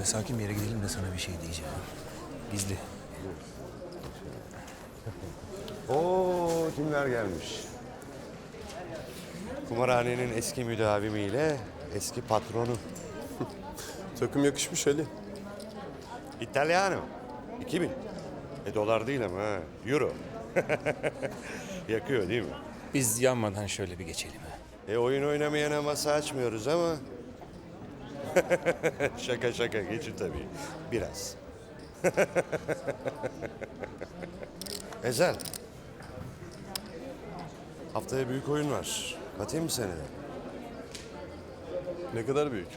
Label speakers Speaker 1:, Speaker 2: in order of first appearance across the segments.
Speaker 1: Şöyle sakin bir yere gidelim de sana bir şey diyeceğim. Gizli.
Speaker 2: Oo kimler gelmiş? Kumarhanenin eski müdavimiyle eski patronu.
Speaker 3: Takım yakışmış Ali.
Speaker 2: İtalyano. 2000. E dolar değil ama ha. Euro. Yakıyor değil mi?
Speaker 1: Biz yanmadan şöyle bir geçelim. ha.
Speaker 2: E oyun oynamayana masa açmıyoruz ama. şaka şaka geçin tabii. Biraz. Ezel. Haftaya büyük oyun var. Katayım mı seni de?
Speaker 3: Ne kadar büyük.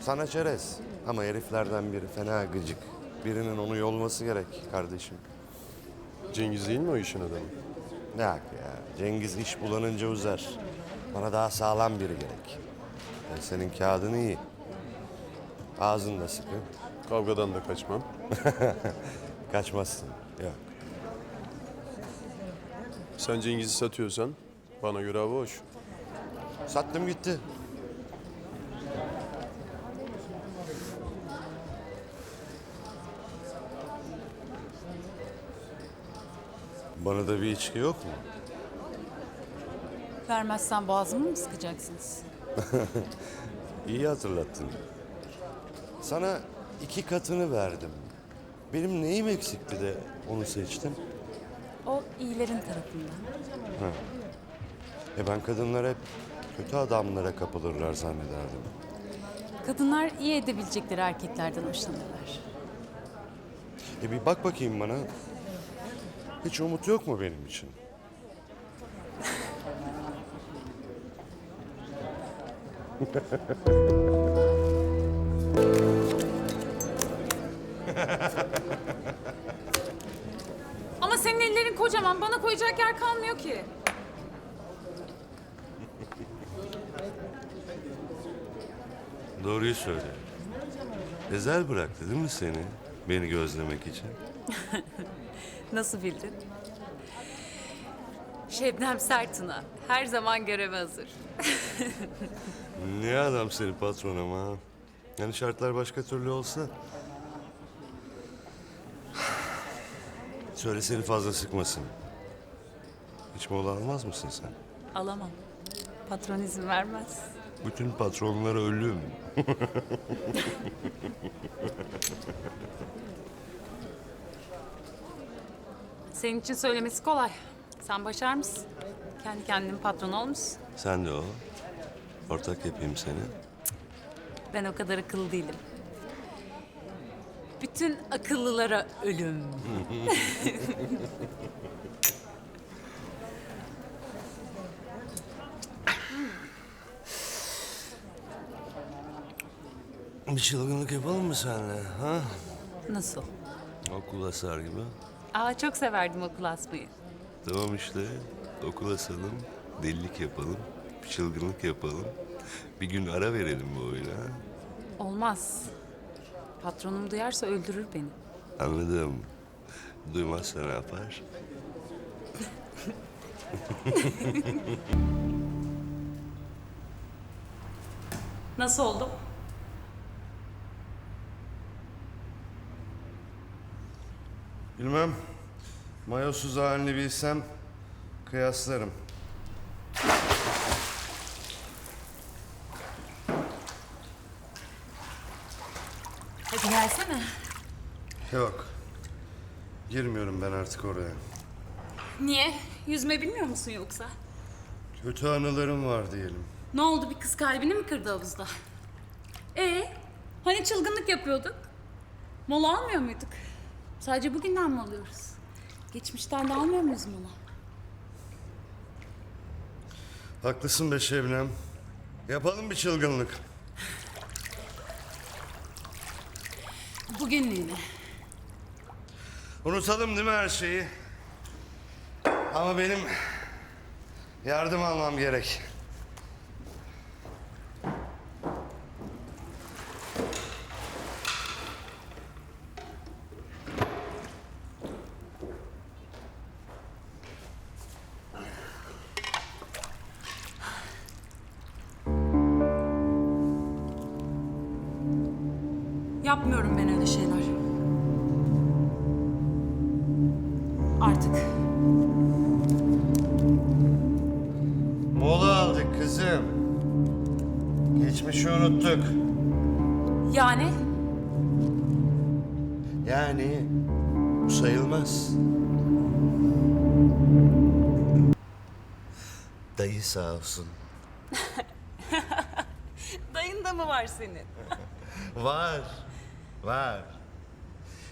Speaker 2: Sana çerez. Ama heriflerden biri fena gıcık. Birinin onu yolması gerek kardeşim.
Speaker 3: Cengiz değil mi o işin adamı?
Speaker 2: Ne hak ya. Cengiz iş bulanınca uzar. Bana daha sağlam biri gerek. Ben senin kağıdın iyi. Ağzın da sıkı.
Speaker 3: Kavgadan da kaçmam.
Speaker 2: Kaçmazsın. Yok.
Speaker 3: Sen Cengiz'i satıyorsan bana göre hava hoş.
Speaker 2: Sattım gitti. Bana da bir içki yok mu?
Speaker 4: Vermezsen boğazımı mı sıkacaksınız?
Speaker 2: İyi hatırlattın. Sana iki katını verdim. Benim neyim eksikti de onu seçtim?
Speaker 4: O iyilerin tarafından.
Speaker 2: E ben kadınlar hep kötü adamlara kapılırlar zannederdim.
Speaker 4: Kadınlar iyi edebilecekleri erkeklerden hoşlanırlar.
Speaker 2: E bir bak bakayım bana. Hiç umut yok mu benim için?
Speaker 4: Ama senin ellerin kocaman. Bana koyacak yer kalmıyor ki.
Speaker 2: Doğruyu söyle. Ezel bıraktı değil mi seni? Beni gözlemek için.
Speaker 4: Nasıl bildin? Şebnem Sertuna. Her zaman göreve hazır.
Speaker 2: Ne adam seni patron ama. Yani şartlar başka türlü olsa. Söyle seni fazla sıkmasın. Hiç mola almaz mısın sen?
Speaker 4: Alamam. Patron izin vermez.
Speaker 2: Bütün patronlar ölüm.
Speaker 4: Senin için söylemesi kolay. Sen başar mısın? Kendi kendinin patronu olmuşsun.
Speaker 2: Sen de o. Ortak yapayım seni.
Speaker 4: Ben o kadar akıllı değilim. Bütün akıllılara ölüm.
Speaker 2: Bir çılgınlık yapalım mı seninle? Ha?
Speaker 4: Nasıl?
Speaker 2: Okul asar gibi.
Speaker 4: Aa çok severdim okul asmayı.
Speaker 2: Tamam işte. Okul asalım. Delilik yapalım. Bir çılgınlık yapalım. Bir gün ara verelim bu oyuna.
Speaker 4: Olmaz. Patronum duyarsa öldürür beni.
Speaker 2: Anladım. Duymazsa ne yapar?
Speaker 4: Nasıl oldum?
Speaker 2: Bilmem. Mayosuz halini bilsem kıyaslarım.
Speaker 4: Gelsene.
Speaker 2: Yok. Girmiyorum ben artık oraya.
Speaker 4: Niye? Yüzme bilmiyor musun yoksa?
Speaker 2: Kötü anılarım var diyelim.
Speaker 4: Ne oldu bir kız kalbini mi kırdı havuzda? Ee, hani çılgınlık yapıyorduk? Mola almıyor muyduk? Sadece bugünden mi alıyoruz? Geçmişten de almıyor muyuz mola?
Speaker 2: Haklısın be Şebnem. Yapalım bir çılgınlık.
Speaker 4: Bugünlüğüne.
Speaker 2: Unutalım değil mi her şeyi? Ama benim yardım almam gerek.
Speaker 4: Yapmıyorum ben öyle şeyler. Artık.
Speaker 2: Mola aldık kızım. Geçmişi unuttuk.
Speaker 4: Yani
Speaker 2: Yani bu sayılmaz. Dayı sağ olsun.
Speaker 4: dayın da mı var senin?
Speaker 2: Var. Var.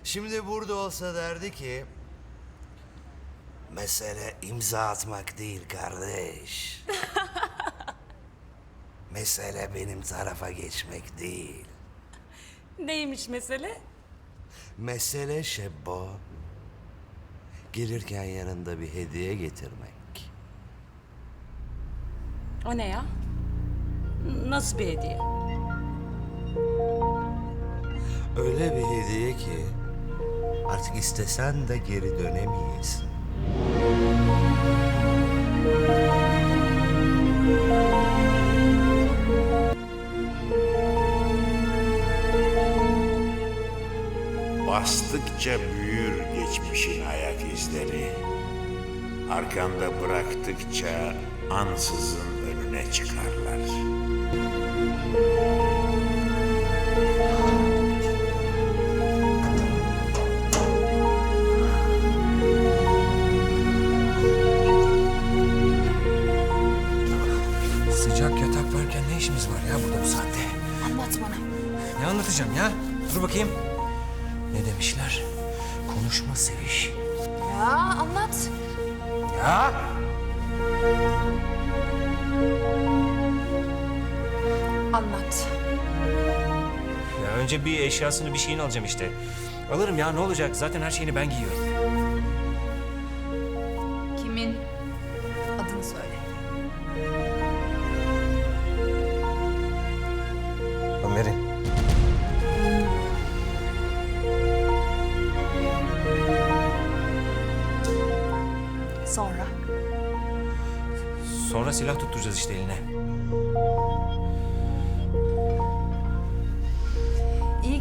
Speaker 2: Şimdi burada olsa derdi ki... Mesele imza atmak değil kardeş. Mesele benim tarafa geçmek değil.
Speaker 4: Neymiş mesele?
Speaker 2: Mesele Şebbo. Gelirken yanında bir hediye getirmek.
Speaker 4: O ne ya? N- Nasıl bir hediye?
Speaker 2: Öyle bir hediye ki artık istesen de geri dönemeyesin.
Speaker 5: Bastıkça büyür geçmişin ayak izleri. Arkanda bıraktıkça ansızın önüne çıkarlar.
Speaker 1: Dur bakayım. Ne demişler? Konuşma seviş.
Speaker 6: Ya anlat.
Speaker 1: Ya!
Speaker 6: Anlat.
Speaker 1: Ya önce bir eşyasını bir şeyini alacağım işte. Alırım ya ne olacak? Zaten her şeyini ben giyiyorum.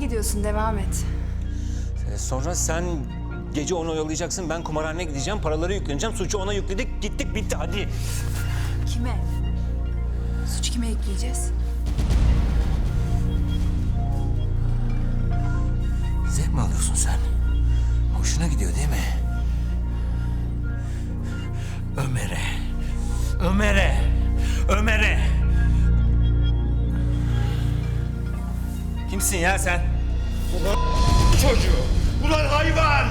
Speaker 6: Gidiyorsun devam et.
Speaker 1: Ee, Sonra sen gece onu oyalayacaksın. Ben kumarhaneye gideceğim. Paraları yükleneceğim. Suçu ona yükledik. Gittik bitti hadi.
Speaker 6: Kime? Suç kime ekleyeceğiz?
Speaker 1: Zevk mi alıyorsun sen? Hoşuna gidiyor değil mi? Ömer'e. Ömer'e. Ömer'e. Kimsin ya sen?
Speaker 5: Çocuğu! Ulan hayvan!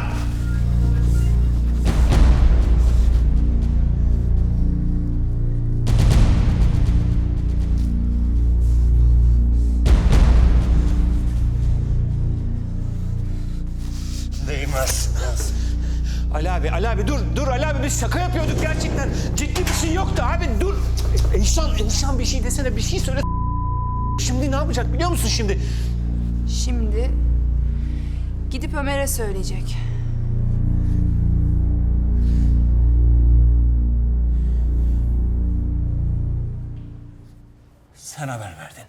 Speaker 2: Değmez.
Speaker 1: Ali abi, Ali abi dur, dur Ali abi biz şaka yapıyorduk gerçekten. Ciddi bir şey yoktu abi dur. Eyşan, Eyşan bir şey desene, bir şey söyle. Şimdi ne yapacak biliyor musun şimdi?
Speaker 6: Şimdi gidip Ömer'e söyleyecek.
Speaker 1: Sen haber verdin.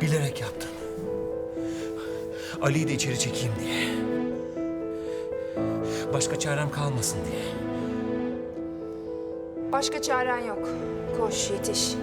Speaker 1: Bilerek yaptın. Ali'yi de içeri çekeyim diye. Başka çarem kalmasın diye.
Speaker 6: Başka çaren yok. Koş yetiş.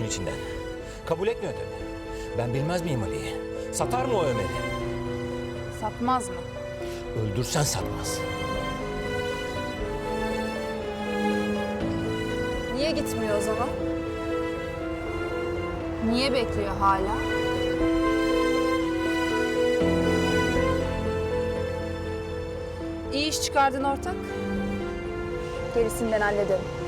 Speaker 1: İşin içinden. Kabul etmiyor tabii. Ben bilmez miyim Ali'yi? Satar mı o Ömer'i?
Speaker 6: Satmaz mı?
Speaker 1: Öldürsen satmaz.
Speaker 6: Niye gitmiyor o zaman? Niye bekliyor hala? İyi iş çıkardın ortak. Gerisini ben hallederim.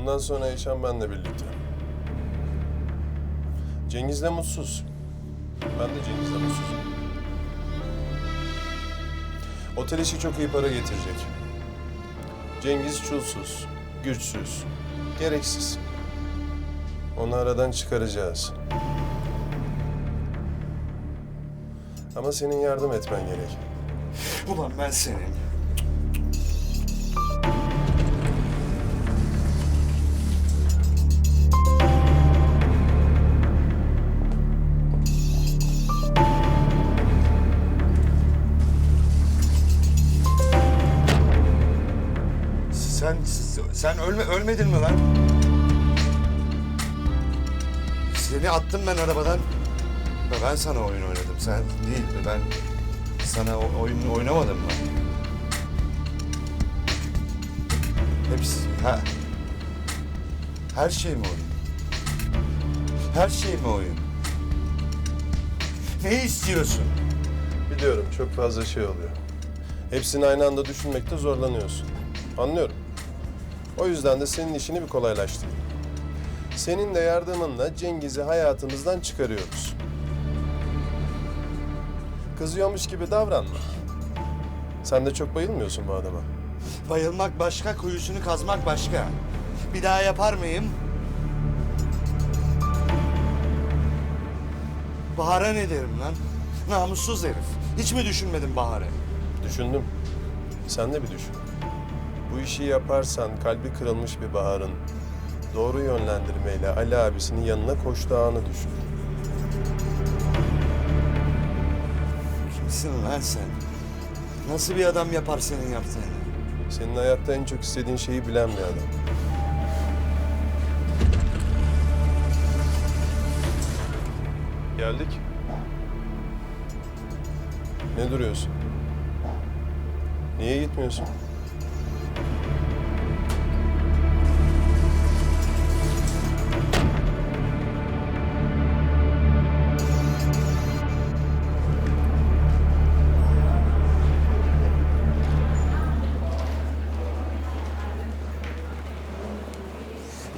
Speaker 3: Bundan sonra Eşan benle birlikte. Cengiz de mutsuz. Ben de Cengiz'le mutsuzum. Otel işi çok iyi para getirecek. Cengiz çulsuz, güçsüz, gereksiz. Onu aradan çıkaracağız. Ama senin yardım etmen gerek.
Speaker 2: Ulan ben senin. Ölme ölmedin mi lan? Seni attım ben arabadan. Ben sana oyun oynadım. Sen değil. Ben sana oyun oynamadım mı? Hepsi, ha. Her şey mi oyun? Her şey mi oyun? Ne istiyorsun?
Speaker 3: Biliyorum çok fazla şey oluyor. Hepsini aynı anda düşünmekte zorlanıyorsun. Anlıyorum. O yüzden de senin işini bir kolaylaştırayım. Senin de yardımınla Cengiz'i hayatımızdan çıkarıyoruz. Kızıyormuş gibi davranma. Sen de çok bayılmıyorsun bu adama.
Speaker 2: Bayılmak başka, kuyusunu kazmak başka. Bir daha yapar mıyım? Bahar'a ne derim lan? Namussuz herif. Hiç mi düşünmedin Bahar'ı?
Speaker 3: Düşündüm. Sen de bir düşün. Bu işi yaparsan kalbi kırılmış bir Bahar'ın doğru yönlendirmeyle Ali abisinin yanına koştuğu anı düşün.
Speaker 2: Kimsin lan sen? Nasıl bir adam yapar senin yaptığını?
Speaker 3: Senin hayatta en çok istediğin şeyi bilen bir adam. Geldik. Ne duruyorsun? Niye gitmiyorsun?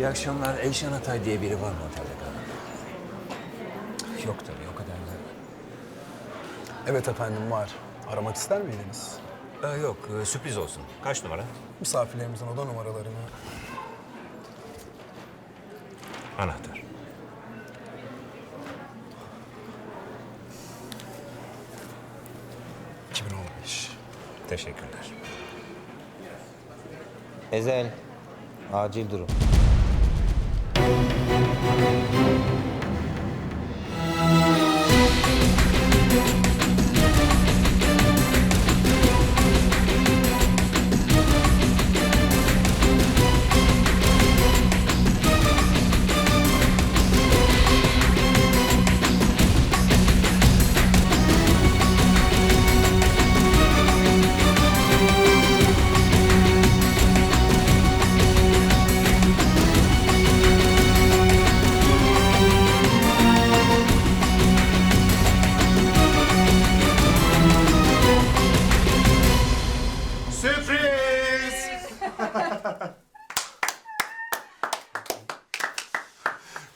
Speaker 1: İyi akşamlar. Eyşan Atay diye biri var mı otelde kalan? Yok tabii o kadar da.
Speaker 7: Evet efendim var. Aramak ister miydiniz?
Speaker 1: Ee, yok e, sürpriz olsun. Kaç numara?
Speaker 7: Misafirlerimizin oda numaralarını.
Speaker 1: Anahtar. Teşekkürler.
Speaker 8: Ezel, acil durum.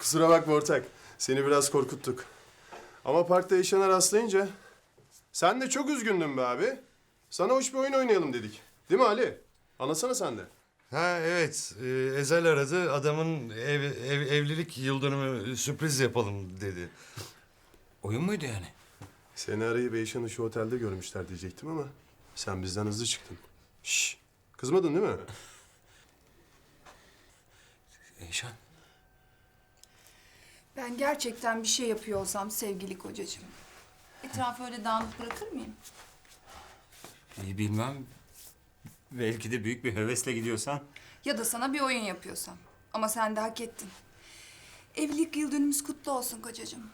Speaker 3: Kusura bakma ortak. Seni biraz korkuttuk. Ama parkta Eşan'a rastlayınca... Sen de çok üzgündün be abi. Sana hoş bir oyun oynayalım dedik. Değil mi Ali? Anlasana sen de.
Speaker 2: Ha evet. e, Ezel aradı. Adamın ev, ev- evlilik yıldönümü sürpriz yapalım dedi.
Speaker 1: Oyun muydu yani?
Speaker 3: Seni arayıp Eyşan'ı şu otelde görmüşler diyecektim ama... Sen bizden hızlı çıktın. Şş, kızmadın değil mi?
Speaker 1: Eyşan.
Speaker 6: Ben gerçekten bir şey yapıyor olsam sevgili kocacığım. Etrafı öyle dağınık bırakır mıyım?
Speaker 1: İyi bilmem. Belki de büyük bir hevesle gidiyorsan.
Speaker 6: Ya da sana bir oyun yapıyorsam. Ama sen de hak ettin. Evlilik yıl dönümümüz kutlu olsun kocacığım.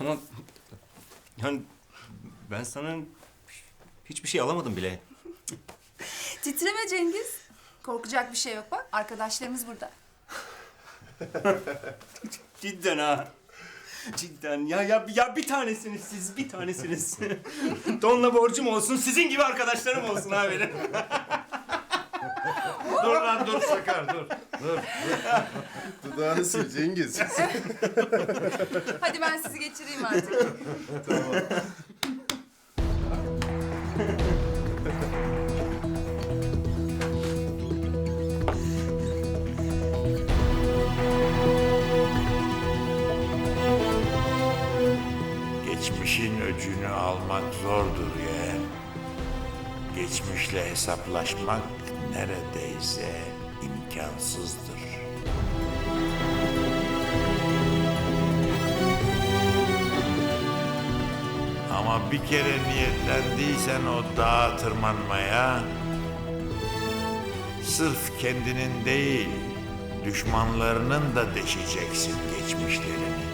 Speaker 1: Ama yani ben sana hiçbir şey alamadım bile.
Speaker 6: Titreme Cengiz. Korkacak bir şey yok bak. Arkadaşlarımız burada.
Speaker 1: Cidden ha. Cidden ya ya ya bir tanesiniz siz bir tanesiniz. Donla borcum olsun sizin gibi arkadaşlarım olsun ha benim.
Speaker 2: dur lan dur Sakar dur. Dur.
Speaker 3: Dudağını sil Cengiz.
Speaker 6: Hadi ben sizi geçireyim artık.
Speaker 5: Geçmişin öcünü almak zordur yeğen. Geçmişle hesaplaşmak neredeyse imkansızdır. Ama bir kere niyetlendiysen o dağa tırmanmaya, sırf kendinin değil, düşmanlarının da deşeceksin geçmişlerini.